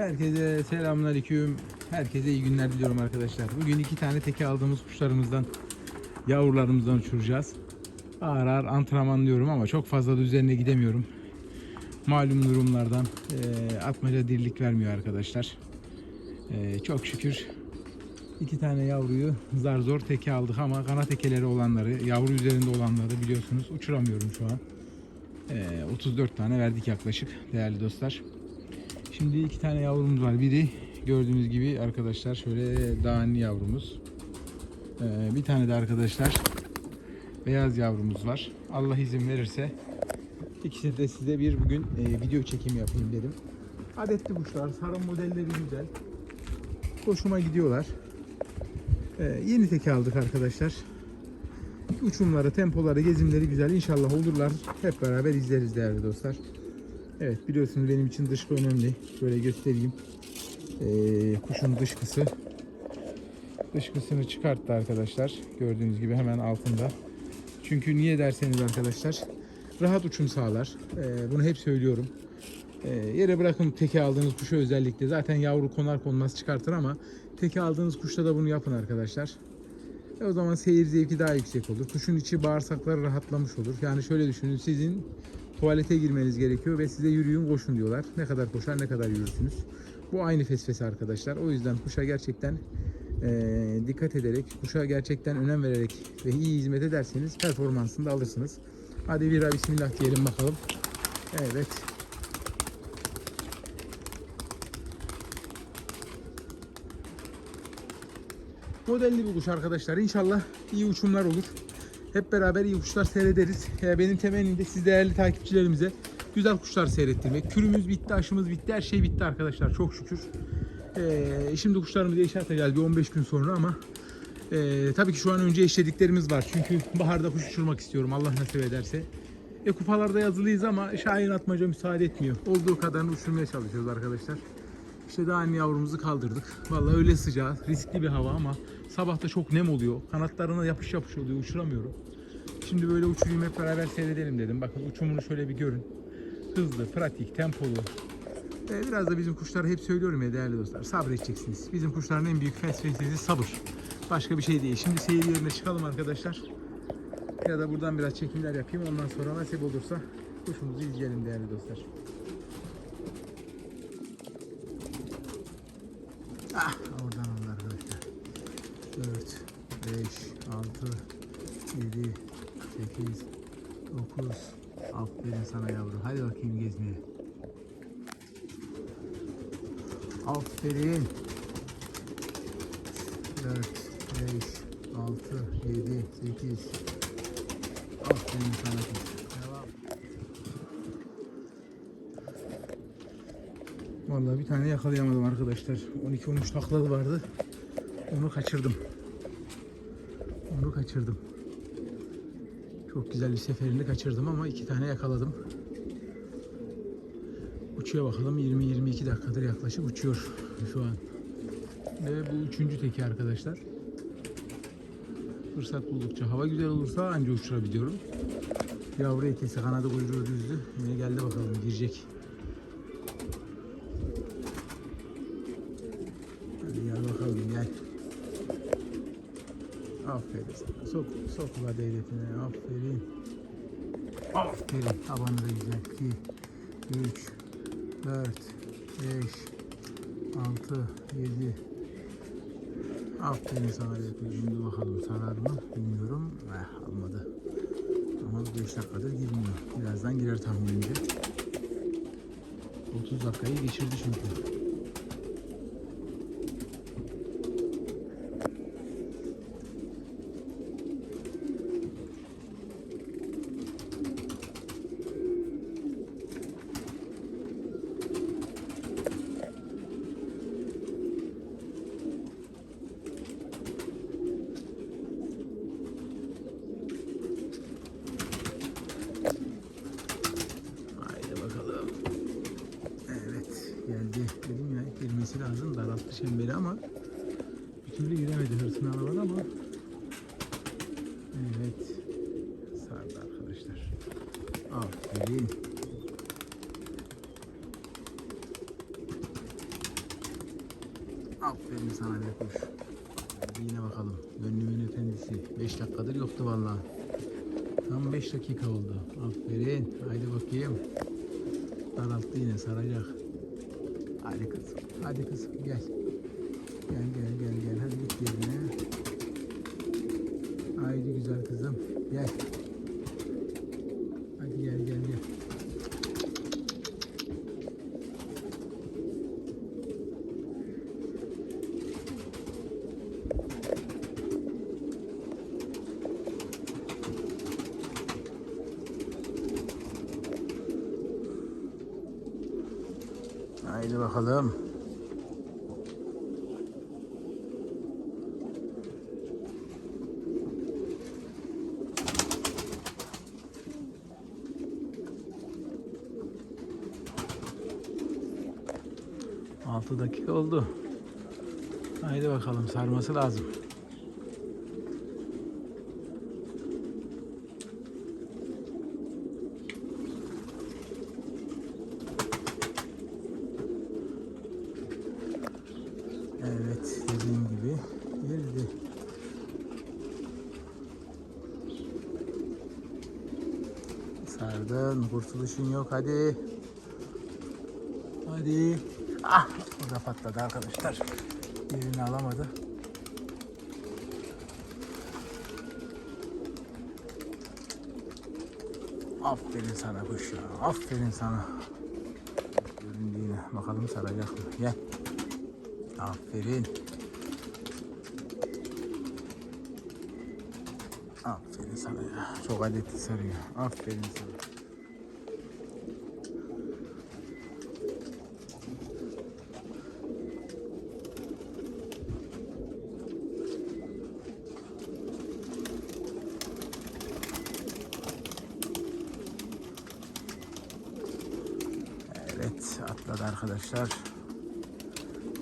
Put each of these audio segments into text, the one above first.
Herkese selamünaleyküm. Herkese iyi günler diliyorum arkadaşlar. Bugün iki tane teke aldığımız kuşlarımızdan, yavrularımızdan uçuracağız. Ağır ağır antrenman diyorum ama çok fazla da üzerine gidemiyorum. Malum durumlardan eee atmaca dirlik vermiyor arkadaşlar. Eee, çok şükür iki tane yavruyu zar zor teke aldık ama kanat tekeleri olanları, yavru üzerinde olanları biliyorsunuz uçuramıyorum şu an. Eee, 34 tane verdik yaklaşık değerli dostlar. Şimdi iki tane yavrumuz var. Biri gördüğünüz gibi arkadaşlar şöyle dağın yavrumuz. Ee, bir tane de arkadaşlar beyaz yavrumuz var. Allah izin verirse ikisi de size bir bugün e, video çekimi yapayım dedim. Adetli kuşlar, sarı modelleri güzel. Hoşuma gidiyorlar. Ee, yeni teke aldık arkadaşlar. Uçumları, tempoları, gezimleri güzel. İnşallah olurlar. Hep beraber izleriz değerli dostlar. Evet biliyorsunuz benim için dışkı önemli. Böyle göstereyim. Ee, kuşun dışkısı. Dışkısını çıkarttı arkadaşlar. Gördüğünüz gibi hemen altında. Çünkü niye derseniz arkadaşlar rahat uçum sağlar. Ee, bunu hep söylüyorum. Ee, yere bırakın teke aldığınız kuşu özellikle. Zaten yavru konar konmaz çıkartır ama teke aldığınız kuşta da bunu yapın arkadaşlar. E o zaman seyir zevki daha yüksek olur. Kuşun içi bağırsakları rahatlamış olur. Yani şöyle düşünün sizin tuvalete girmeniz gerekiyor ve size yürüyün koşun diyorlar. Ne kadar koşar ne kadar yürürsünüz. Bu aynı fesfese arkadaşlar. O yüzden kuşa gerçekten eee, dikkat ederek, kuşa gerçekten önem vererek ve iyi hizmet ederseniz performansını da alırsınız. Hadi bir bismillah diyelim bakalım. Evet. Modelli bir kuş arkadaşlar. İnşallah iyi uçumlar olur. Hep beraber iyi kuşlar seyrederiz. Ya benim temennim de siz değerli takipçilerimize güzel kuşlar seyrettirmek. Kürümüz bitti, aşımız bitti, her şey bitti arkadaşlar çok şükür. Ee, şimdi kuşlarımızı eşartacağız bir 15 gün sonra ama ee, tabii ki şu an önce eşlediklerimiz var. Çünkü baharda kuş uçurmak istiyorum Allah nasip ederse. E kupalarda yazılıyız ama Şahin atmaca müsaade etmiyor. Olduğu kadarını uçurmaya çalışıyoruz arkadaşlar. İşte daha anne yavrumuzu kaldırdık. Vallahi öyle sıcağı, riskli bir hava ama sabah da çok nem oluyor. Kanatlarına yapış yapış oluyor, uçuramıyorum. Şimdi böyle uçurayım hep beraber seyredelim dedim. Bakın uçumunu şöyle bir görün. Hızlı, pratik, tempolu. Ee, biraz da bizim kuşlara hep söylüyorum ya değerli dostlar. Sabredeceksiniz. Bizim kuşların en büyük felsefesi sabır. Başka bir şey değil. Şimdi seyir yerine çıkalım arkadaşlar. Ya da buradan biraz çekimler yapayım. Ondan sonra nasip olursa kuşumuzu izleyelim değerli dostlar. Ah oradan aldı arkadaşlar. 4, 5, 6, 7, 8, 9. Aferin sana yavrum. Hadi bakayım gezmeye. Aferin. 4, 5, 6, 7, 8. Aferin sana kız. Vallahi bir tane yakalayamadım arkadaşlar. 12-13 taklalı vardı. Onu kaçırdım. Onu kaçırdım. Çok güzel bir seferini kaçırdım ama iki tane yakaladım. Uçuyor bakalım 20-22 dakikadır yaklaşık uçuyor şu an. Ve bu üçüncü teki arkadaşlar. Fırsat buldukça hava güzel olursa anca uçurabiliyorum. Yavru ekesi kanadı kuyruğu düzdü. Yine geldi bakalım girecek. Hadi gel bakalım gel. Aferin sana. Sok, sok ula devletine. Aferin. Aferin. Tabanı da güzel. 2, 3, 4, 5, 6, 7. Aferin sana devletine. Şimdi bakalım sarar mı bilmiyorum. Eh, almadı. Ama 5 dakikadır girmiyor. Birazdan girer tahminimce. 30 dakikayı geçirdi çünkü. Haydi bakalım. Evet geldi. Dedim ya girmesi lazım. Daralttı çemberi ama bir türlü giremedi hırsını alamadı ama evet sardı arkadaşlar. Aferin. Aferin sana be kuş. Hadi yine bakalım. Gönlümün efendisi. 5 dakikadır yoktu vallahi. Tam 5 dakika oldu. Aferin. Haydi bakayım. Daralttı yine saracak. Hadi kızım. Hadi kızım gel. Gel gel gel gel. Hadi git yerine. Haydi güzel kızım. Gel. Hadi gel gel gel. Haydi bakalım. Altı dakika oldu. Haydi bakalım sarması lazım. Evet dediğim gibi girdi. Sardın kurtuluşun yok hadi. Hadi. Ah o da patladı arkadaşlar. Yerini alamadı. Aferin sana kuş ya. Aferin sana. Göründüğüne. Bakalım saracak mı? Gel. Aferin. Aferin sana ya. Çok adetli sarıyor. Aferin sana. Evet atladı arkadaşlar.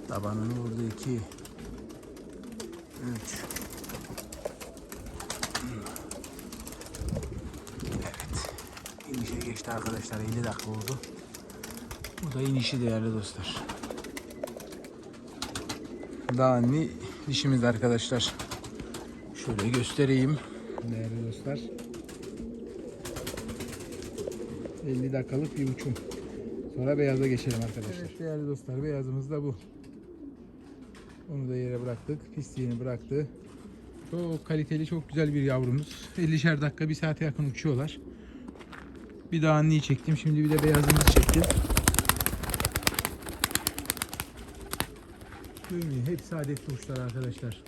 Tabanını vurdu 2 3 Evet. İnişe geçti arkadaşlar. 50 dakika oldu. Bu da inişi değerli dostlar. Daha ne dişimiz arkadaşlar. Şöyle göstereyim. Değerli dostlar. 50 dakikalık bir uçum. Sonra beyaza geçelim arkadaşlar. Evet değerli dostlar beyazımız da bu. Onu da yere bıraktık. Pisliğini bıraktı. Çok kaliteli, çok güzel bir yavrumuz. 50'şer dakika, bir saate yakın uçuyorlar. Bir daha anneyi çektim. Şimdi bir de beyazımızı çektim. Görmeyin. Hepsi adetli kuşlar arkadaşlar.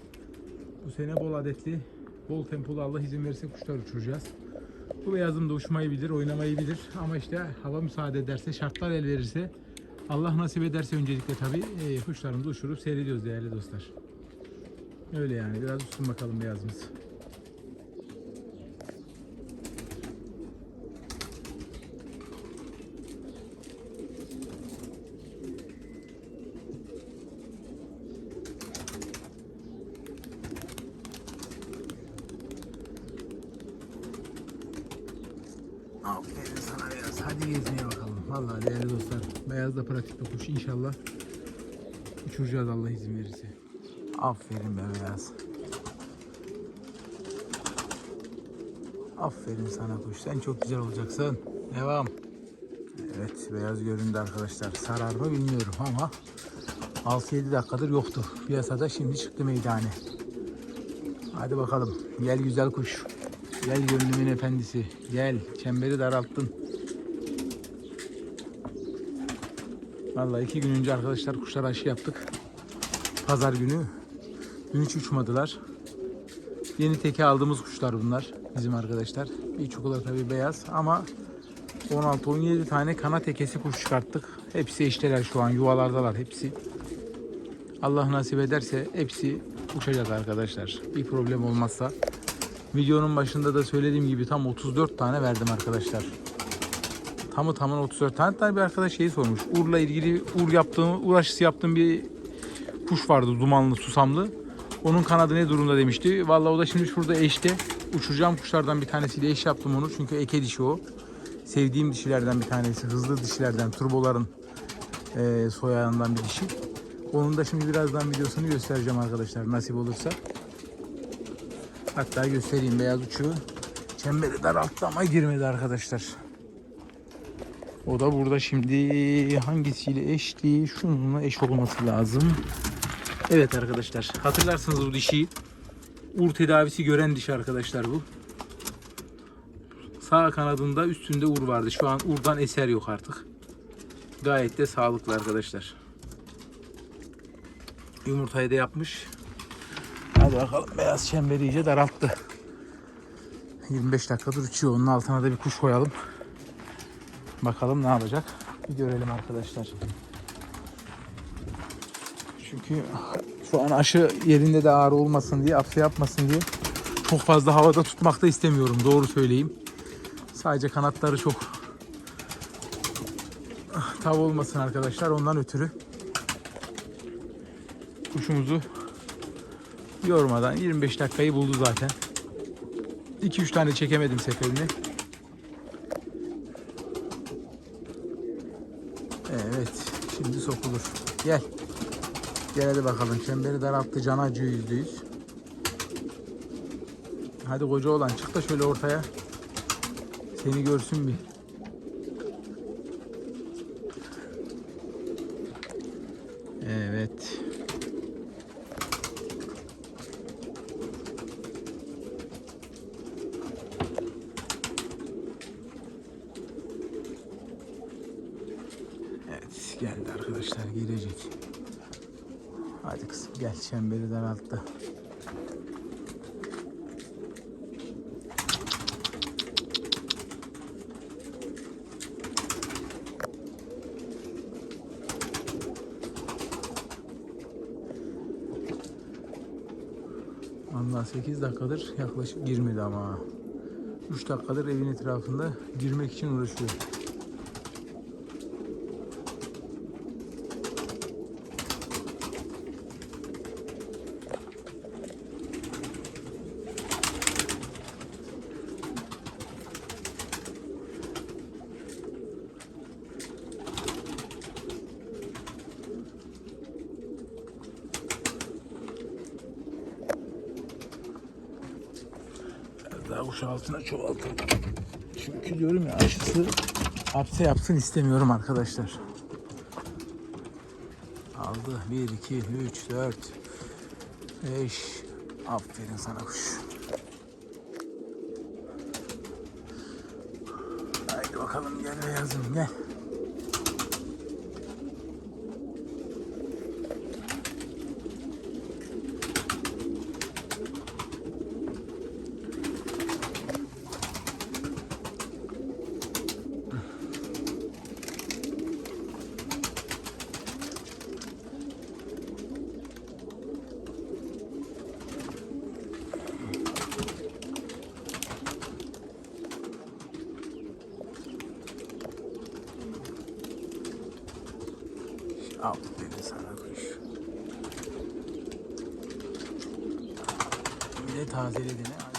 Bu sene bol adetli, bol tempolu Allah izin verirse kuşlar uçuracağız. Bu beyazım da uçmayı bilir, oynamayı bilir. Ama işte hava müsaade ederse, şartlar el verirse, Allah nasip ederse öncelikle tabii e, kuşlarımızı uçurup seyrediyoruz değerli dostlar. Öyle yani. Biraz uçsun bakalım beyazımız. Aferin sana beyaz. Hadi gezmeye bakalım. Vallahi değerli dostlar. Beyaz da pratik bir kuş. İnşallah uçuracağız Allah izin verirse. Aferin be beyaz. Aferin sana kuş. Sen çok güzel olacaksın. Devam. Evet beyaz göründü arkadaşlar. Sarar mı bilmiyorum ama 6-7 dakikadır yoktu. Piyasada şimdi çıktı meydane. Hadi bakalım. Gel güzel kuş. Gel gönlümün efendisi. Gel. Çemberi daralttın. Vallahi iki gün önce arkadaşlar kuşlar aşı yaptık. Pazar günü. Dün hiç uçmadılar. Yeni teke aldığımız kuşlar bunlar. Bizim arkadaşlar. Birçokları tabii beyaz ama 16-17 tane kana tekesi kuş çıkarttık. Hepsi eşteler şu an. Yuvalardalar hepsi. Allah nasip ederse hepsi uçacak arkadaşlar. Bir problem olmazsa. Videonun başında da söylediğim gibi tam 34 tane verdim arkadaşlar. Tamı tamına 34 tane. Hatta bir arkadaş şeyi sormuş. Ur'la ilgili Ur yaptığım, Ur aşısı yaptığım bir kuş vardı dumanlı, susamlı. Onun kanadı ne durumda demişti. Vallahi o da şimdi şurada eşte. Uçuracağım kuşlardan bir tanesiyle eş yaptım onu. Çünkü eke dişi o. Sevdiğim dişilerden bir tanesi. Hızlı dişilerden, turboların e, soyağından bir dişi. Onun da şimdi birazdan videosunu göstereceğim arkadaşlar nasip olursa. Hatta göstereyim beyaz uçuğu. Çemberi daralttı ama girmedi arkadaşlar. O da burada şimdi hangisiyle eşti? Şununla eş olması lazım. Evet arkadaşlar hatırlarsınız bu dişiyi. Ur tedavisi gören dişi arkadaşlar bu. Sağ kanadında üstünde ur vardı. Şu an urdan eser yok artık. Gayet de sağlıklı arkadaşlar. Yumurtayı da yapmış. Hadi bakalım beyaz çemberi iyice daralttı. 25 dakikadır uçuyor. Onun altına da bir kuş koyalım. Bakalım ne yapacak. Bir görelim arkadaşlar. Çünkü şu an aşı yerinde de ağrı olmasın diye, apse yapmasın diye çok fazla havada tutmak da istemiyorum. Doğru söyleyeyim. Sadece kanatları çok tav olmasın arkadaşlar. Ondan ötürü kuşumuzu yormadan 25 dakikayı buldu zaten. 2-3 tane çekemedim seferini. Evet. Şimdi sokulur. Gel. Gel hadi bakalım. Çemberi daralttı. Can acıyor yüzde yüz. Hadi koca olan çık da şöyle ortaya. Seni görsün bir. Evet. Evet geldi arkadaşlar girecek. Hadi kızım gel çemberi daralttı. Vallahi 8 dakikadır yaklaşık girmedi ama. 3 dakikadır evin etrafında girmek için uğraşıyor. Biraz daha kuş altına çoğaltalım. Çünkü diyorum ya aşısı hapse yapsın istemiyorum arkadaşlar. Aldı. 1, 2, 3, 4, 5. Aferin sana kuş. Haydi bakalım gel beyazım gel. Aferin sana kuş. Bir de tazeledin ha.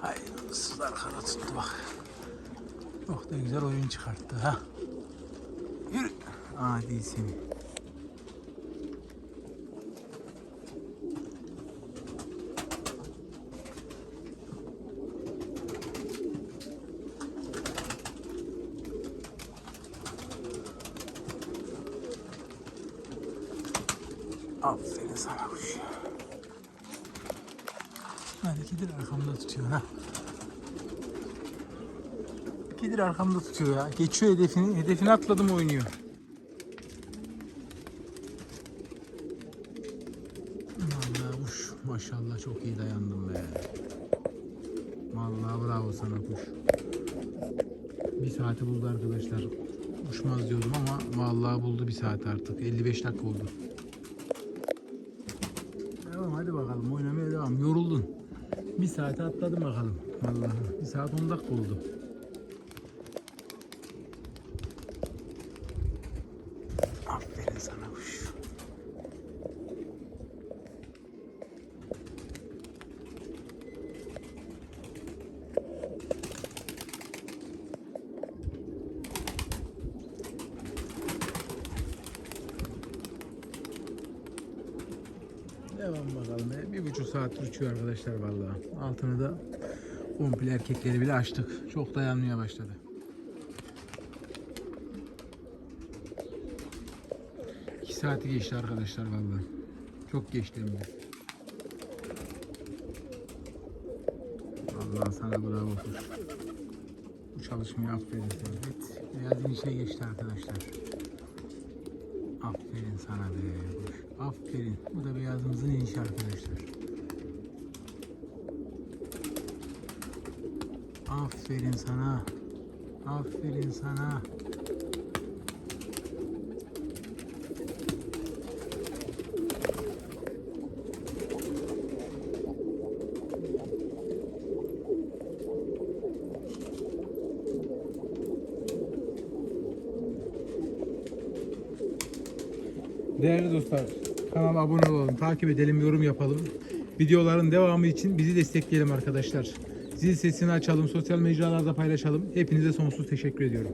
Hayır, ıssızlar kara tuttu bak. Çok da güzel oyun çıkarttı ha. Yürü. Adi seni. Aferin sana kuş. Hadi ikidir arkamda tutuyor ha. İkidir arkamda tutuyor ya. Geçiyor hedefini. Hedefini atladım oynuyor. Vallahi kuş maşallah çok iyi dayandım be. Vallahi bravo sana kuş. Bir saati buldu arkadaşlar. Uçmaz diyordum ama vallahi buldu bir saat artık. 55 dakika oldu. Devam hadi bakalım oynamaya devam. Yoruldun. Bir saate atladım bakalım. Vallahi bir saat 10 dakika oldu. aferin sana kuş. Devam bakalım. Ee, bir buçuk saat uçuyor arkadaşlar vallahi. Altını da komple erkekleri bile açtık. Çok dayanmaya başladı. İki saati geçti arkadaşlar vallahi. Çok geçti hem de. Vallahi sana bravo kuş. Bu çalışmayı aferin sana. Evet, beyaz inişe geçti arkadaşlar. Aferin sana be kuş. Aferin. Bu da beyazımızın inişi arkadaşlar. Aferin sana. Aferin sana. Değerli dostlar, kanala abone olalım, takip edelim, yorum yapalım. Videoların devamı için bizi destekleyelim arkadaşlar. Zil sesini açalım, sosyal mecralarda paylaşalım. Hepinize sonsuz teşekkür ediyorum.